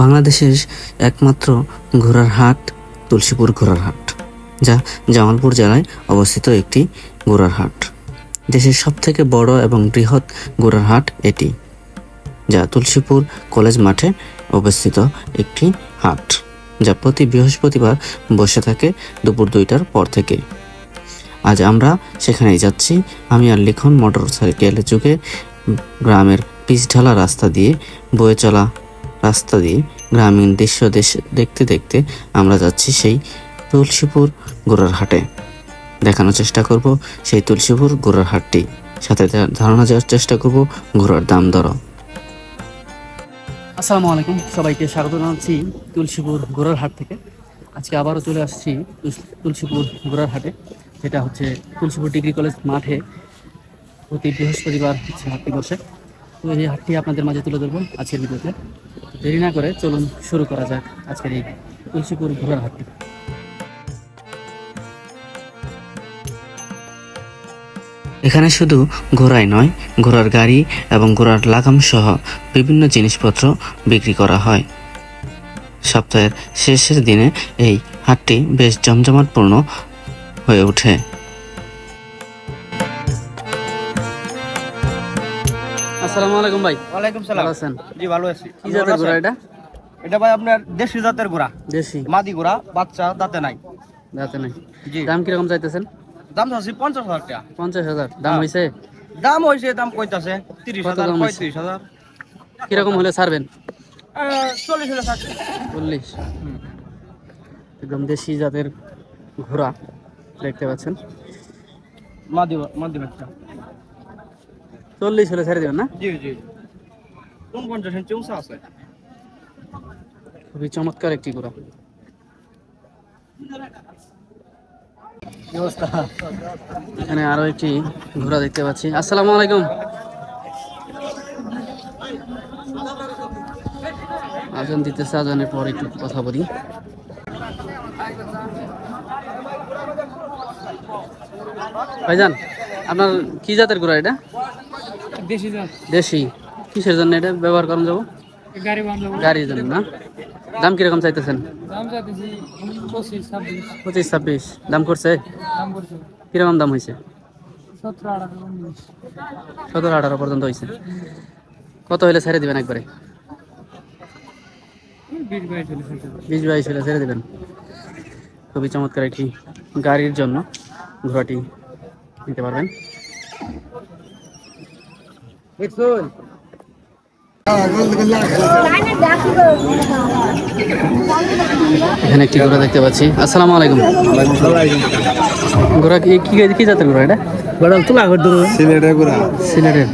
বাংলাদেশের একমাত্র ঘোড়ার হাট, তুলসীপুর ঘোড়ার হাট, যা জামালপুর জেলায় অবস্থিত একটি ঘোড়ার হাট। দেশের সবথেকে বড় এবং বৃহৎ ঘোড়ার হাট এটি, যা তুলসীপুর কলেজ মাঠে অবস্থিত একটি হাট, যা প্রতি বৃহস্পতিবার বসে থাকে দুপুর দুইটার পর থেকে। আজ আমরা সেখানেই যাচ্ছি। আমি আর লিখন মোটর সাইকেলে যুগে গ্রামের পিচ ঢালা রাস্তা দিয়ে বয়ে চলা রাস্তা দিয়ে গ্রামীণ দৃশ্য দেশ দেখতে দেখতে আমরা যাচ্ছি সেই তুলসীপুর গোড়ার হাটে। দেখানোর চেষ্টা করব সেই তুলসীপুর গোড়ার হাটটি। সাথে ধারণা দেওয়ার চেষ্টা করব ঘোড়ার দাম দর আসসালামু আলাইকুম, সবাইকে স্বাগত জানাচ্ছি তুলসীপুর গোড়ার হাট থেকে। আজকে আবারও চলে আসছি তুলস- তুলসীপুর গোড়ার হাটে, যেটা হচ্ছে তুলসীপুর ডিগ্রি কলেজ মাঠে প্রতি বৃহস্পতিবার হচ্ছে হাটটি বসে। তো এই হাটটি আপনাদের মাঝে তুলে ধরবো আজকের ভিডিওতে। দেরি না করে চলুন শুরু করা যাক আজকের এই তুলসীপুর ঘোড়ার হাটটি। এখানে শুধু ঘোড়াই নয়, ঘোড়ার গাড়ি এবং ঘোড়ার লাগাম সহ বিভিন্ন জিনিসপত্র বিক্রি করা হয়। সপ্তাহের শেষের দিনে এই হাটটি বেশ জমজমাটপূর্ণ হয়ে ওঠে। আসসালামু আলাইকুম ভাই। ওয়ালাইকুম সালাম। ভালো আছেন? জি ভালো আছি। কি জাতের ঘোড়া এটা? এটা ভাই আপনার দেশি জাতের ঘোড়া দেশি। মাদি ঘোড়া বাচ্চা দাঁতে নাই। দাঁতে নাই। জি। দাম কীরকম চাইতেছেন? দাম চাচ্ছি পঞ্চাশ হাজার টাকা। পঞ্চাশ হাজার। দাম হয়েছে দাম হয়েছে দাম কইতাছে। তিরিশ হাজার দাম হইছে? পঁয়ত্রিশ হাজার। কীরকম হলে ছাড়বেন? চল্লিশ হাজার ষাট চল্লিশ। একদম দেশি জাতের ঘোড়া দেখতে পাচ্ছেন। মাদি মাদি বাচ্চা। চল্লিশ হলে ছেড়ে দেবেন না? জি জি কোন ইঞ্চি উঁচা আছে? খুবই চমৎকার একটি ঘোড়া। এখানে আরও একটি ঘোড়া দেখতে পাচ্ছি। আসসালামু আলাইকুম। আজান দিতেছে আজানের পর একটু কথা বলি। ভাইজান আপনার কি জাতের ঘোড়া এটা? দেশি কিসের জন্য এটা ব্যবহার করেন যাব? গাড়ির জন্য না? দাম কীরকম চাইতেছেন? পঁচিশ ছাব্বিশ। দাম করছে? কীরকম দাম হয়েছে? সতেরো আঠারো পর্যন্ত হয়েছে। কত হলে ছেড়ে দিবেন একবারে? বিশ বাইশ হলে ছেড়ে দিবেন। খুবই চমৎকার একটি গাড়ির জন্য ঘোড়াটি নিতে পারবেন। দেখুন। এখানে একটি ঘোড়া দেখতে পাচ্ছি। আসসালামু আলাইকুম। ঘোড়া কি কি কি জাতের ঘোড়া এটা? বড় তুলা করে দেবো সিলেটের ঘোড়া। সিলেটের।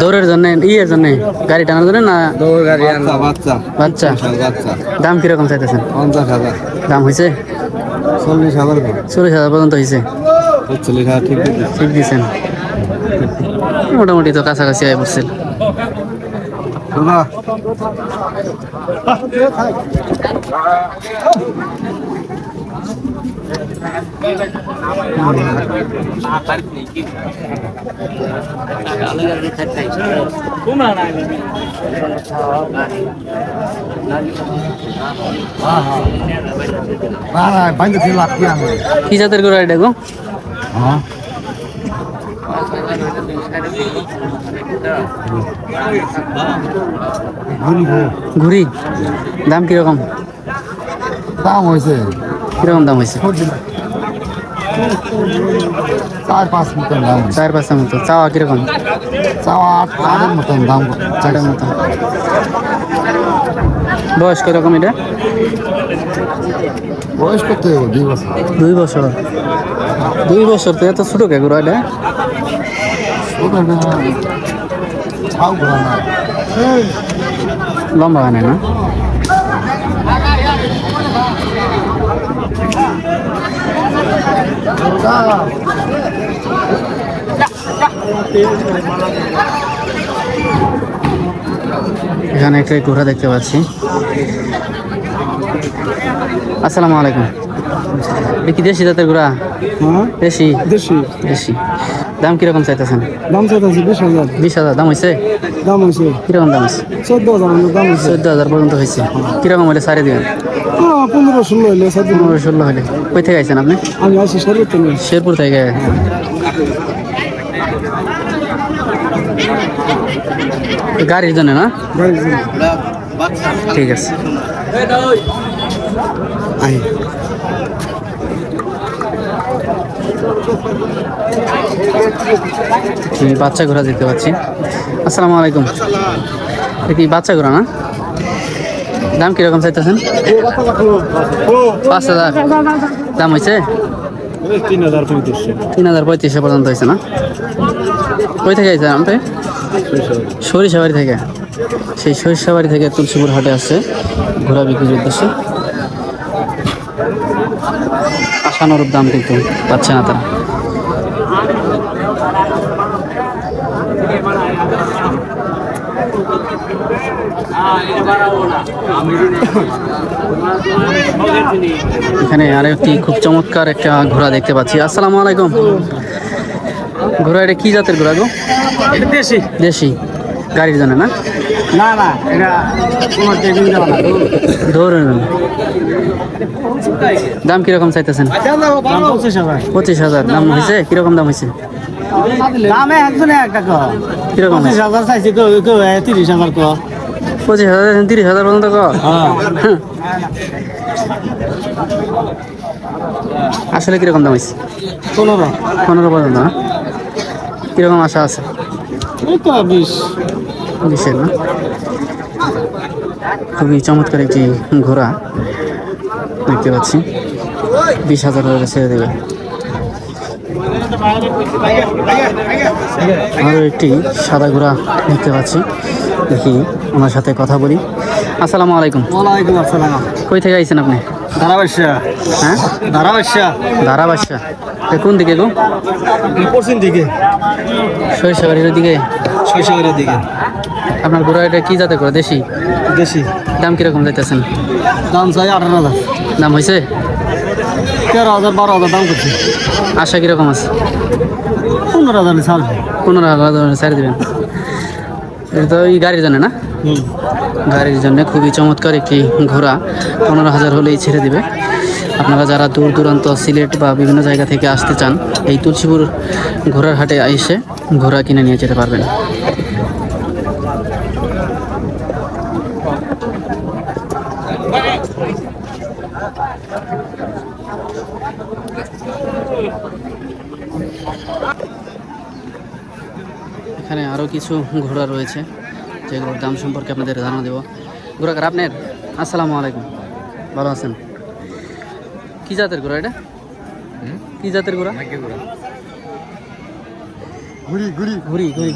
দৌড়ের জন্য ইয়ের জন্য গাড়ি টানার জন্য না দৌড় গাড়ি বাচ্চা বাচ্চা। বাচ্চা। দাম কীরকম চাইতেছেন? পঞ্চাশ হাজার। দাম হয়েছে? চল্লিশ হাজার চল্লিশ হাজার পর্যন্ত হয়েছে। চল্লিশ হাজার ঠিক ঠিক দিয়েছেন মোটামুটি তো কাছাকাছি আয় পড়ছিল কি জাতের গরু এটা গো ঘুরি দাম কীরকম? দাম হয়েছে। কীরকম দাম হয়েছে? চার পাঁচ মতন দাম চার পাঁচটার মতো চাওয়া কীরকম? চাওয়া আট আটের মতন দাম চারের মতো। বয়স কীরকম এটা? বয়স কত? দুই বছর। দুই বছর। দুই বছর তো এত ছোট কে গরু এটা না লম্বা হয় না? না এখানে একটা ঘোড়া দেখতে পাচ্ছি। আসসালামু আলাইকুম। কি দেশি জাতের ঘোড়া দেশি? দেশি। দেশি। দাম কীরকম চাইতেছেন? দাম চাইতেছি বিশ হাজার। বিশ হাজার দাম হয়েছে দাম হয়েছে কীরকম দাম হয়েছে চোদ্দ হাজার দাম হয়েছে চোদ্দ হাজার পর্যন্ত হয়েছে কীরকম হলে সারে দিবেন? পনেরো ষোলো সাত পনেরো ষোলো হলে কই থেকে আইছেন আপনি? আমি আসি সর্বোচ্চ নিয়ে শেরপুর থেকে। গাড়ির জন্য না? ঠিক আছে। আই বাচ্চা ঘোড়া দেখতে পাচ্ছি। আসসালামু আলাইকুম। এটা বাচ্চা ঘোড়া না? দাম কীরকম চাইতেছেন? পাঁচ হাজার। দাম হয়েছে তিন হাজার পঁয়ত্রিশশো পর্যন্ত হয়েছে না? কই থেকে আইছে আপনি? সরিষাবাড়ি থেকে। সেই সরিষাবাড়ি থেকে তুলসীপুর হাটে আসছে ঘোড়া বিক্রির উদ্দেশ্যে। আশানুরূপ দাম কিন্তু পাচ্ছে না তারা। এখানে আর একটি খুব চমৎকার একটা ঘোড়া দেখতে পাচ্ছি। আসসালামু আলাইকুম। ঘোড়া এটা কি জাতের ঘোড়া গো? দেশি। দেশি। গাড়ির জন্য না? না না এটা তোমার টেবিল যাওয়া না দৌড়ের জন্য দাম কীরকম চাইতেছেন? পঁচিশ হাজার। দাম হয়েছে? কীরকম দাম হয়েছে? দামে একজনে কীরকম? পঁচিশ হাজার চাইছি তিরিশ হাজার কো পঁচিশ হাজার তিরিশ হাজার পর্যন্ত কর। হ্যাঁ। আসলে কীরকম দাম হয়েছে? পনেরো। পনেরো পর্যন্ত না কীরকম আশা আছে? বিশ। বিশের না? খুবই চমৎকার একটি ঘোড়া। দেখতে পাচ্ছি। বিশ হাজার ছেড়ে দেবে। আরও একটি সাদা ঘোড়া দেখতে পাচ্ছি। দেখি ওনার সাথে কথা বলি। আসসালামু আলাইকুম। ওয়ালাইকুম আসসালাম। কই থেকে আইছেন আপনি? ধারাবাসা হ্যাঁ? ধারাবাসা ধারাবাসা কোন দিকে গো? পশ্চিম দিকে। সরিষাবাড়ির দিকে? শৈশবের দিকে। আপনার ঘোড়া এটা কি জাতে করে দেশি? দেশি। দাম কীরকম যাইতেছেন? দাম চাই আঠারো হাজার। দাম হয়েছে তেরো হাজার বারো হাজার দাম করছে। আশা কীরকম আছে? পনেরো হাজার সাল পনেরো হাজার ছাড় দেবেন। এটা তো এই গাড়ির জন্য না? গাড়ির জন্য খুবই চমৎকার একটি ঘোড়া। পনেরো হাজার হলেই ছেড়ে দেবে। আপনারা যারা দূর দূরান্ত সিলেট বা বিভিন্ন জায়গা থেকে আসতে চান এই তুলসীপুর ঘোড়ার হাটে এসে ঘোড়া কিনে নিয়ে যেতে পারবেন। আরও কিছু ঘোড়া রয়েছে যেগুলোর দাম সম্পর্কে আপনাদের ধারণা দেবো। ঘোড়া কার আপনার? আসসালামু আলাইকুম। ভালো আছেন? কি জাতের ঘোড়া এটা? কি জাতের ঘোড়া? ঘুরি ঘুরি ঘুরি ঘুরি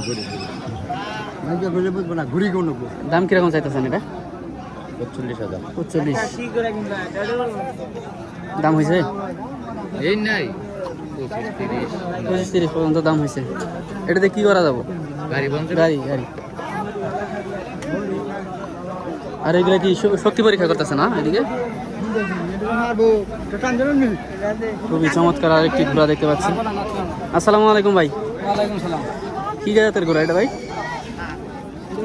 মাইকে বলে ঘুরি কোন দাম কীরকম চাইতেছেন এটা? হাজার। পঁচল্লিশ দাম হয়েছে? এই নাই। পঁচিশ তিরিশ পর্যন্ত দাম হয়েছে। এটাতে কি করা যাব? গাড়ি গাড়ি গাড়ি। আর এগুলো কি শক্তি পরীক্ষা করতেছে না এদিকে? খুবই চমৎকার আর একটি ঘোড়া দেখতে পাচ্ছি। আসসালামু আলাইকুম ভাই। কি জাতের ঘোড়া এটা ভাই?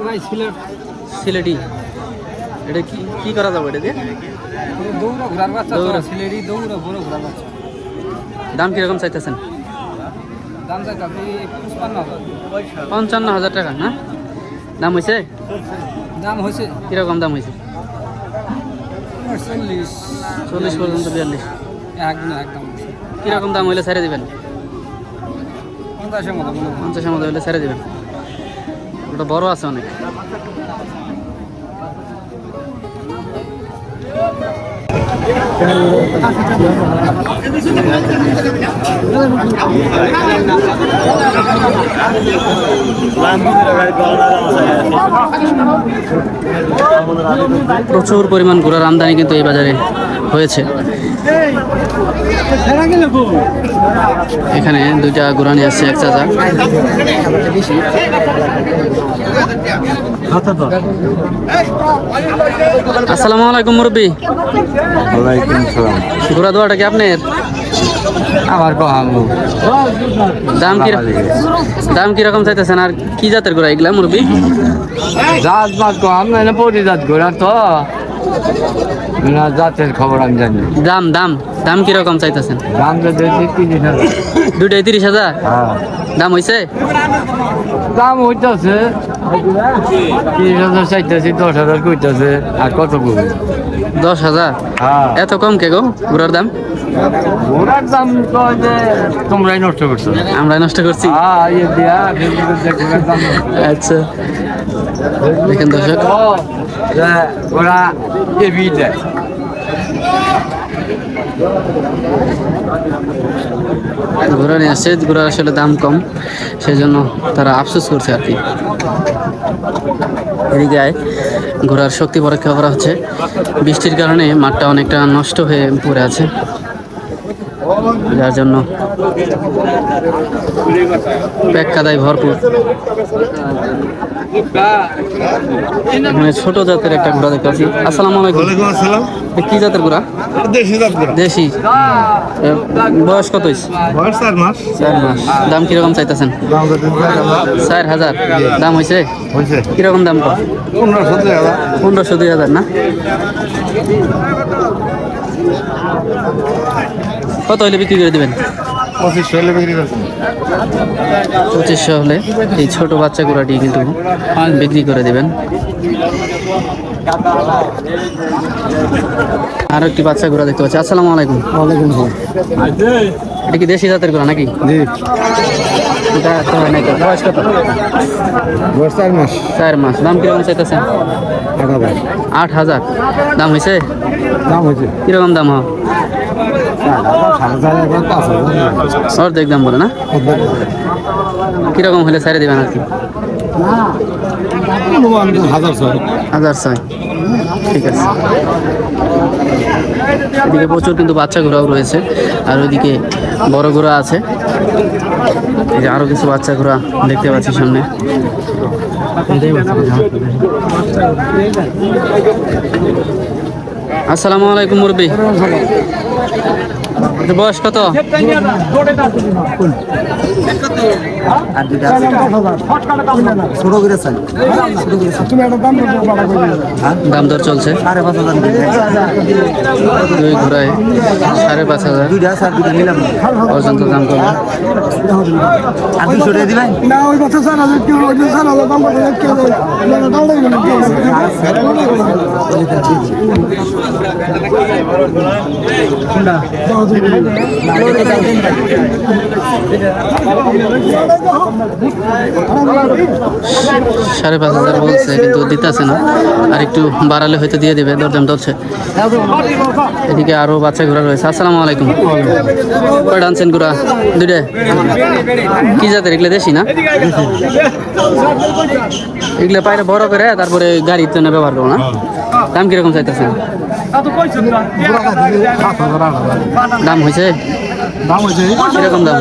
ভাই সিলেটি। এটা কি কি করা যাবে এটা দিয়ে? দৌড়ো ঘোরার বাচ্চা দৌড়ো। সিলেটি দৌড়ো বড় ঘোরার বাচ্চা। দাম কীরকম চাইতেছেন দাম চাই আপনি পঁচপান্ন হাজার পঞ্চান্ন হাজার টাকা না? দাম হয়েছে দাম হয়েছে কীরকম দাম হয়েছে চল্লিশ। চল্লিশ পর্যন্ত বিয়াল্লিশ। একদম একদম কীরকম দাম হইলে ছেড়ে দিবেন? পঞ্চাশের মতো পঞ্চাশের মতো হইলে ছেড়ে দিবেন। ওটা বড় আছে অনেক। প্রচুর পরিমাণ ঘোড়ার আমদানি কিন্তু এই বাজারে হয়েছে। এখানে দুইটা ঘোড়া নিয়ে আসছে এক চাচা। আসসালামু আলাইকুম মুরব্বী। ওয়ালাইকুম সালাম। ঘোড়া দোয়াটা কি আপনার? আমার কহামু দাম কি দাম কীরকম চাইতেছেন? আর কি জাতের ঘোড়া এগুলা মুরবি জাত মাত কহাম না পরি জাত ঘোরা তো। না জাতের খবর আমি জানি দাম দাম দাম কীরকম চাইতেছেন? দাম তো তিরিশ হাজার। দুটাই তিরিশ হাজার? হ্যাঁ। দাম হয়েছে দাম হইতেছে। তিরিশ হাজার চাইতেছি দশ হাজার কইতেছে। আর কত করবে দশ হাজার? হ্যাঁ। এত কম কে গো ঘোড়ার দাম? ঘোড়ার দাম কয় যে তোমরাই নষ্ট করছ। আমরা নষ্ট করছি? হ্যাঁ আচ্ছা। দেখেন দর্শক ওরা এভি দেয় ঘোড়া নিয়ে আসছে ঘোড়ার আসলে দাম কম সেই জন্য তারা আফসোস করছে আর কি এদিকে ঘোড়ার শক্তি পরীক্ষা করা হচ্ছে বৃষ্টির কারণে মাঠটা অনেকটা নষ্ট হয়ে পড়ে আছে যার জন্য প্যাক কাদায় ভরপুর। এখানে ছোট জাতের একটা ঘোড়া দেখতে পাচ্ছি। আসসালামু আলাইকুম। আসসালাম। কি জাতের ঘোড়া? দেশি জাত দেশি। বয়স কত বয়স চার মাস। দাম কীরকম চাইতেছেন? দাম চার হাজার। দাম হয়েছে হয়েছে কীরকম দাম কম পনেরো সতেরো হাজার। পনেরোশো দুই হাজার না? কত হলে বিক্রি করে দিবেন? পঁচিশ হলে বিক্রি পঁচিশশো হলে এই ছোট বাচ্চা গুড়াটি কিন্তু বিক্রি করে দেবেন। আর একটি বাচ্চা গুড়া দেখতে পাচ্ছি। আসসালামু আলাইকুম। ওয়ালাইকুম আসসালাম এটা কি দেশি জাতের গুড়া নাকি? জি। এটা তো হয় তো। বয়স কত? বয়স চার মাস। চার মাস। দাম কীরকম চাইতেছেন? আট হাজার। দাম হয়েছে? দাম হয়েছে। কীরকম দাম হয় চার হাজার সাড়ে চার হাজার পাঁচ হাজার অর্ধেক দাম বলে না? কীরকম হলে ছেড়ে দিবেন আর কি? হাজার ছয়। ঠিক আছে। এদিকে প্রচুর কিন্তু বাচ্চা ঘোড়াও রয়েছে। আর ওইদিকে বড় ঘোড়া আছে। এই যে আরও কিছু বাচ্চা ঘোড়া দেখতে পাচ্ছি সামনে। এটাই বাচ্চা। আসসালামু আলাইকুম মুরব্বী। বয়স কত? চাই দাম দর চলছে? সাড়ে পাঁচ হাজার দুই ঘোড়ায় সাড়ে পাঁচ হাজার। পর্যন্ত দাম করবে আর সাড়ে পাঁচ হাজার বলছে, কিন্তু দিতেছে না। আর একটু বাড়ালে হয়তো দিয়ে দেবে, দরদাম চলছে। এদিকে আরও বাচ্চা ঘোরা রয়েছে। আসসালামু আলাইকুম। কয়টা আনছেন ঘোড়া? দুইটা। কি জাতের? এগুলো দেশি না? এগুলো পায়রা বড় করে, তারপরে গাড়ির জন্য ব্যবহার করো না। দাম কীরকম চাইতেছেন? দাম হয়েছে দাম হয়েছে কীরকম দাম?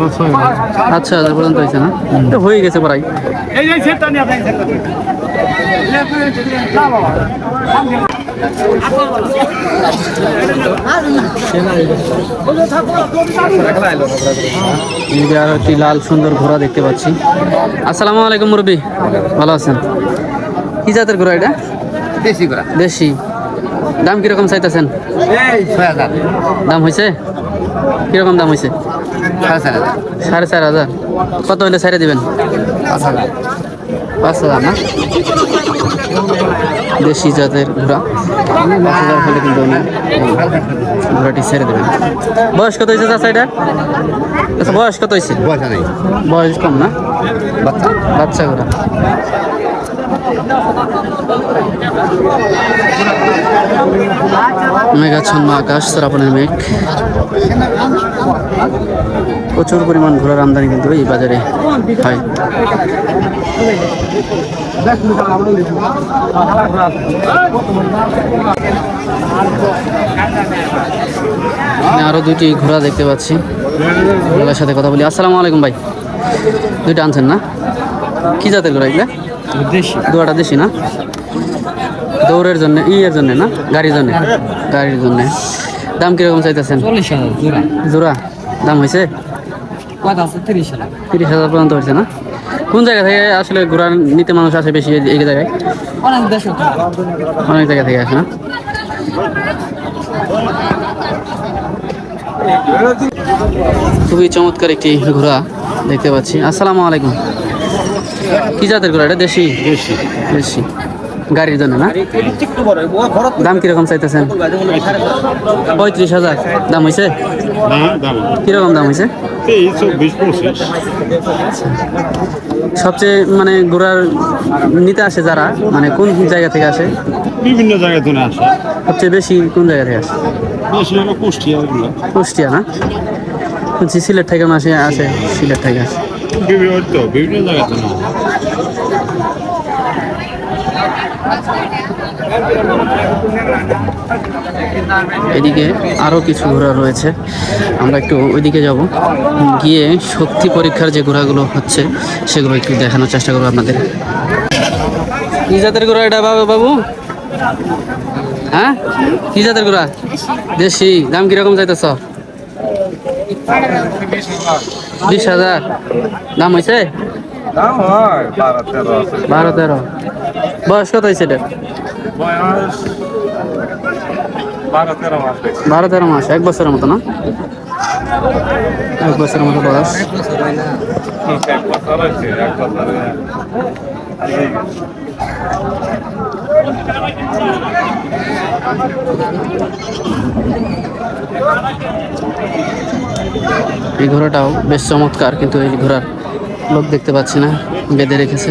হয়েছে আচ্ছা হাজার পর্যন্ত হয়েছে না? তো হয়ে গেছে প্রায়। আরও একটি লাল সুন্দর ঘোড়া দেখতে পাচ্ছি। আসসালামু আলাইকুম মুরব্বী ভালো আছেন? কি জাতের ঘোড়া এটা? বেশি করা। দেশি। দাম কীরকম চাইতেছেন? দাম হয়েছে কীরকম দাম হয়েছে সাড়ে চার হাজার। কত হলে ছেড়ে দিবেন? পাঁচ হাজার। পাঁচ হাজার না? দেশি জাতের ঘোড়া পাঁচ হাজার হলে কিন্তু উনি ঘোড়াটি ছেড়ে দেবেন। বয়স কত হয়েছে চাষা এটা? আচ্ছা বয়স কত হয়েছে বয়স কম না? বাচ্চা। বাচ্চা ঘোড়া মেঘাচ্ছন্ন আকাশ, শ্রাবণের মেঘ। প্রচুর পরিমাণ ঘোড়ার আমদানি কিন্তু এই বাজারে হয়। আরও দুইটি ঘোড়া দেখতে পাচ্ছি। ঘোড়ার সাথে কথা বলি। আসসালামু আলাইকুম ভাই। দুইটা আনছেন না? কি জাতের ঘোড়া এগুলা? দুয়াটা দেশি না? দৌড়ের জন্য ইয়ের জন্য না? গাড়ির জন্য? গাড়ির জন্য। দাম কীরকম চাইতেছেন? জোড়া। দাম হয়েছে? তিরিশ হাজার। পর্যন্ত হয়েছে না? কোন জায়গা থেকে আসলে ঘোড়া নিতে মানুষ আসে বেশি এই এই জায়গায়? অনেক দেশ অনেক জায়গা থেকে আসে না? খুবই চমৎকার একটি ঘোড়া দেখতে পাচ্ছি। আসসালামু আলাইকুম। কি জাতের ঘোড়া এটা দেশি? দেশি। দেশি। গাড়ির জন্য না? দাম কীরকম চাইতেছেন? পঁয়ত্রিশ হাজার। দাম হয়েছে কীরকম দাম হয়েছে সবচেয়ে মানে ঘোড়ার নিতে আসে যারা মানে কোন জায়গা থেকে আসে? বিভিন্ন জায়গা থেকে আসে। সবচেয়ে বেশি কোন জায়গা থেকে আসে? বেশি হলো কুষ্টিয়া না? সিলেট থেকে আসে আসে সিলেট থেকে আসে। বিভিন্ন জায়গা থেকে এদিকে আরও কিছু ঘোড়া রয়েছে। আমরা একটু ওইদিকে যাব। গিয়ে শক্তি পরীক্ষার যে ঘোড়াগুলো হচ্ছে সেগুলো একটু দেখানোর চেষ্টা করব আপনাদের। কি জাতের ঘোড়া এটা বাবু বাবু? হ্যাঁ? কি জাতের ঘোড়া? দেশি। দাম কীরকম চাইতেছ? বিশ হাজার। দাম হয়েছে হয় বারো তেরো। বয়স কত হয়েছে এটা? বারো তেরো মাস এক বছরের মতো না? এক বছরের মতো বয়স। এই ঘোড়াটাও বেশ চমৎকার কিন্তু এই ঘোড়ার লোক দেখতে পাচ্ছি না বেঁধে রেখেছে।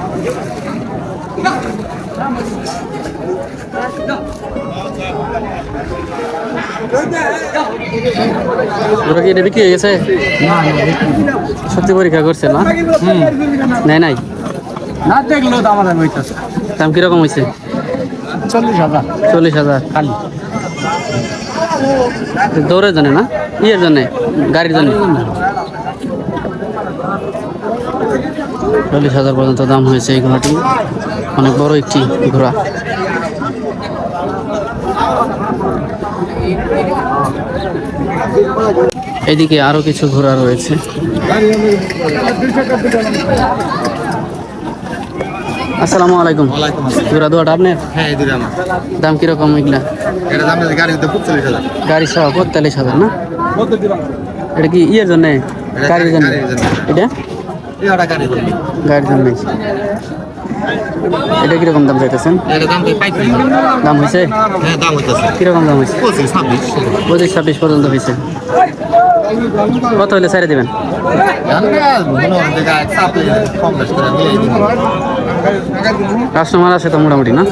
ঘোড়া কি এটা বিক্রি হয়ে গেছে? সত্যি পরীক্ষা করছে না? নাই নাই? না দেখলেও তো আমাদের হইতেছে দাম কীরকম হয়েছে? চল্লিশ হাজার। চল্লিশ হাজার। খালি। দৌড়ের জন্য না? ইয়ের জন্য? গাড়ির জন্য? চল্লিশ হাজার পর্যন্ত দাম হয়েছে এই ঘোড়াটি। অনেক বড় একটি ঘোড়া। এদিকে আরও কিছু ঘোড়া রয়েছে। আসসালামু আলাইকুম। ঘোড়া দোয়াটা আপনার? হ্যাঁ আমার। দাম কীরকম এগুলা? এটা দাম গাড়ি পঁচিশ হাজার। গাড়ি সহ পঁয়তাল্লিশ হাজার না? এটা কি ইয়ের জন্য? গাড়ির জন্য? গাড়ির জন্য। এটা? গাড়ির জন্য। এটা কীরকম দাম চাইতেছেন? দাম হয়েছে হ্যাঁ কীরকম দাম হয়েছে পঁচিশ ছাব্বিশ। পর্যন্ত হয়েছে কত হলে ছেড়ে দেবেন? কাস্টমার আছে তো মোটামুটি না?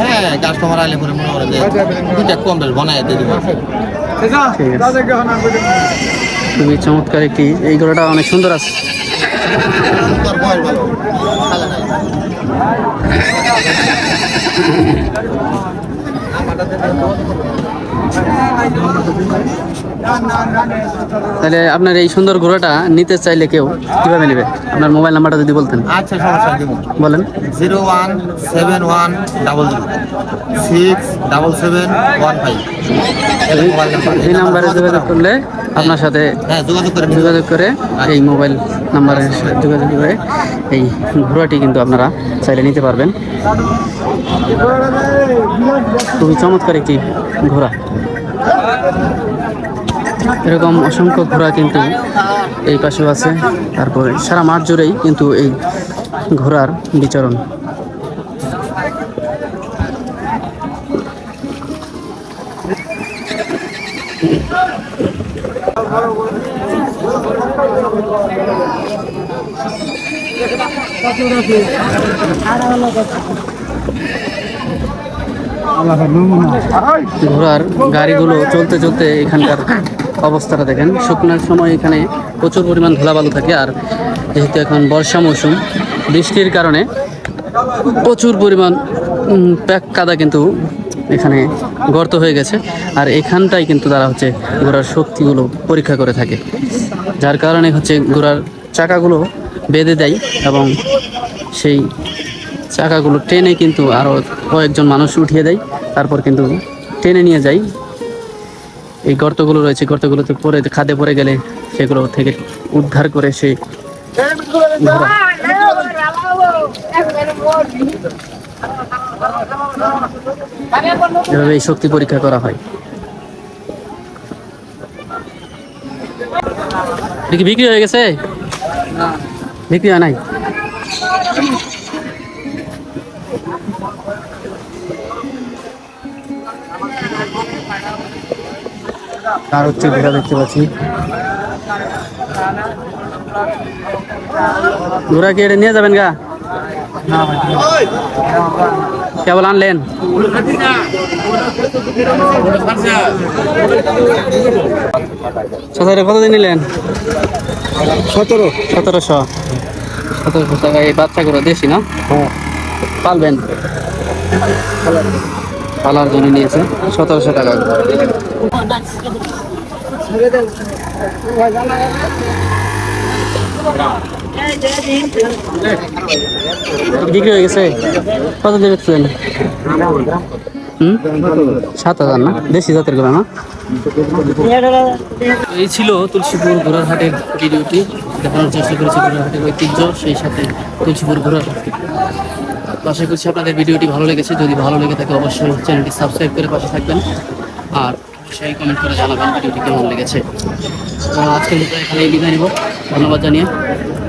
হ্যাঁ কাস্টমার আইলে পরে মনে দুইটা কম বেশ বানায় দিয়ে দিব। ঠিক আছে। খুবই চমৎকার একটি এই ঘোড়াটা অনেক সুন্দর আছে। তোর বয়স ভালো তাহলে আপনার এই সুন্দর ঘোড়াটা নিতে চাইলে কেউ কীভাবে নেবে? আপনার মোবাইল নাম্বারটা যদি বলতেন। আচ্ছা সমস্যা বলেন। Zero one seven one double zero. Six double seven one five. এই নাম্বারে যোগাযোগ করলে আপনার সাথে হ্যাঁ যোগাযোগ করে যোগাযোগ করে এই মোবাইল নাম্বারে যোগাযোগ করে এই ঘোড়াটি কিন্তু আপনারা চাইলে নিতে পারবেন। খুবই চমৎকার একটি ঘোড়া। এরকম অসংখ্য ঘোড়া কিন্তু এই পাশেও আছে। তারপরে সারা মাঠ জুড়েই কিন্তু এই ঘোড়ার বিচরণ। ঘোড়ার গাড়িগুলো চলতে চলতে এখানকার অবস্থাটা দেখেন। শুকনোর সময় এখানে প্রচুর পরিমাণ ধুলাবালু থাকে আর যেহেতু এখন বর্ষা মৌসুম, বৃষ্টির কারণে প্রচুর পরিমাণ প্যাক কাদা কিন্তু এখানে গর্ত হয়ে গেছে আর এখানটাই কিন্তু তারা হচ্ছে ঘোড়ার শক্তিগুলো পরীক্ষা করে থাকে যার কারণে হচ্ছে ঘোড়ার চাকাগুলো বেঁধে দেয় এবং সেই চাকাগুলো টেনে কিন্তু আরও কয়েকজন মানুষ উঠিয়ে দেয় তারপর কিন্তু টেনে নিয়ে যায় এই গর্তগুলো রয়েছে গর্তগুলোতে পরে খাদে পড়ে গেলে সেগুলো থেকে উদ্ধার করে সেই ঘোড়া এভাবে এই শক্তি পরীক্ষা করা হয়। কি বিক্রি হয়ে গেছে? বিক্রি হয় নাই? আর হচ্ছে ঘোড়া দেখতে পাচ্ছি। ঘোড়া কি এটা নিয়ে যাবেন গা? কেবল আনলেন? সতেরো কত দিন নিলেন? সতেরো। সতেরোশো। সতেরোশো টাকা এই বাচ্চাগুলো দেশি না? পালবেন? পালার জন্য নিয়েছে। সতেরোশো টাকা। বিক্রি হয়ে গেছে? কত দিয়ে বেচলেন সাত হাজার না? দেশি জাতেরগুলো না? এই ছিল তুলসীপুর ঘোড়ার হাটের ভিডিওটি। দেখানোর চেষ্টা করেছি ঘোড়ার হাটের ঐতিহ্য, সেই সাথে তুলসীপুর ঘোড়ার তো আশা করছি আপনাদের ভিডিওটি ভালো লেগেছে। যদি ভালো লেগে থাকে, অবশ্যই চ্যানেলটি সাবস্ক্রাইব করে পাশে থাকবেন। আর সেই কমেন্ট করে জানাবেন ভিডিওটি কেমন লেগেছে। আজকের মতো এখানে বিদায় নিব। ধন্যবাদ জানিয়ে।